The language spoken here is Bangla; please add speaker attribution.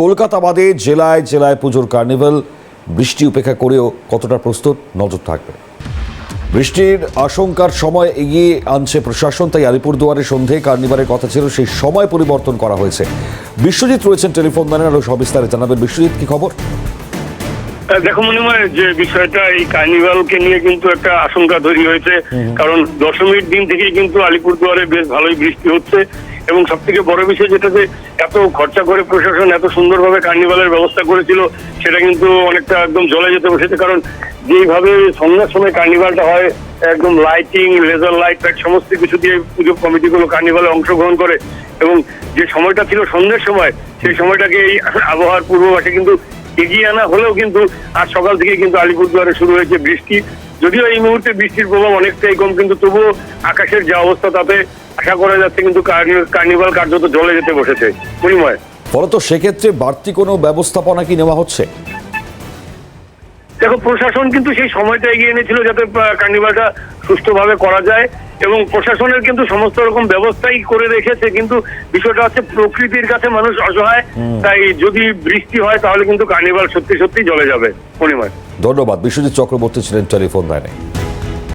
Speaker 1: কলকাতা বাদে জেলায় জেলায় পুজোর কার্নিভাল বৃষ্টি উপেক্ষা করেও কতটা প্রস্তুত? নজর থাকবে। বৃষ্টির আশঙ্কার সময় এগিয়ে আনছে প্রশাসন তাই আলিপুরদুয়ারে সন্ধে কার্নিভালের কথা ছিল সেই সময় পরিবর্তন করা হয়েছে। বিশ্বজিৎ রয়েছেন টেলিফোন লাইনে আরও সবিস্তারে জানাবেন। বিশ্বজিৎ কি খবর?
Speaker 2: দেখো মনে হয় যে বিষয়টা এই কার্নিভালকে নিয়ে কিন্তু একটা আশঙ্কা তৈরি হয়েছে। কারণ দশমীর দিন থেকেই কিন্তু আলিপুরদুয়ারে বেশ ভালোই বৃষ্টি হচ্ছে। এবং সব থেকে বড় বিষয় যেটা যে এত খরচা করে প্রশাসন এত সুন্দরভাবে কার্নিভালের ব্যবস্থা করেছিল, সেটা কিন্তু অনেকটা একদম জলে যেতে বসেছে। কারণ যেইভাবে সন্ধ্যার সময় কার্নিভালটা হয়, একদম লাইটিং লেজার লাইট ফাইট সমস্ত কিছু দিয়ে পুজো কমিটিগুলো কার্নিভালে অংশগ্রহণ করে এবং যে সময়টা ছিল সন্ধ্যের সময়, সেই সময়টাকে এই আবহাওয়ার পূর্বাভাসে কিন্তু এগিয়ে আনা হলেও কিন্তু আজ সকাল থেকে কিন্তু আলিপুরদুয়ারে শুরু হয়েছে বৃষ্টি। যদিও এই মুহূর্তে বৃষ্টির প্রভাব অনেকটাই কম কিন্তু তবুও আকাশের যে অবস্থা তাতে আশা করা যাচ্ছে কিন্তু কার্নি- কার্নিভাল কার্যত জলে যেতে বসেছে। পরিময়।
Speaker 1: ফলত সেক্ষেত্রে বাড়তি কোনো ব্যবস্থাপনা কি নেওয়া হচ্ছে?
Speaker 2: দেখো প্রশাসন কিন্তু সেই সময়টা এগিয়ে এনেছিল যাতে কার্নিভালটা সুষ্ঠুভাবে করা যায় এবং প্রশাসনের কিন্তু সমস্ত রকম ব্যবস্থাই করে রেখেছে কিন্তু বিষয়টা হচ্ছে প্রকৃতির কাছে মানুষ অসহায় তাই যদি বৃষ্টি হয় তাহলে কিন্তু কার্নিভাল সত্যি সত্যি জলে যাবে। পরিময়।
Speaker 1: ধন্যবাদ। বিশ্বজিৎ চক্রবর্তী ছিলেন টেলিফোন লাইনে।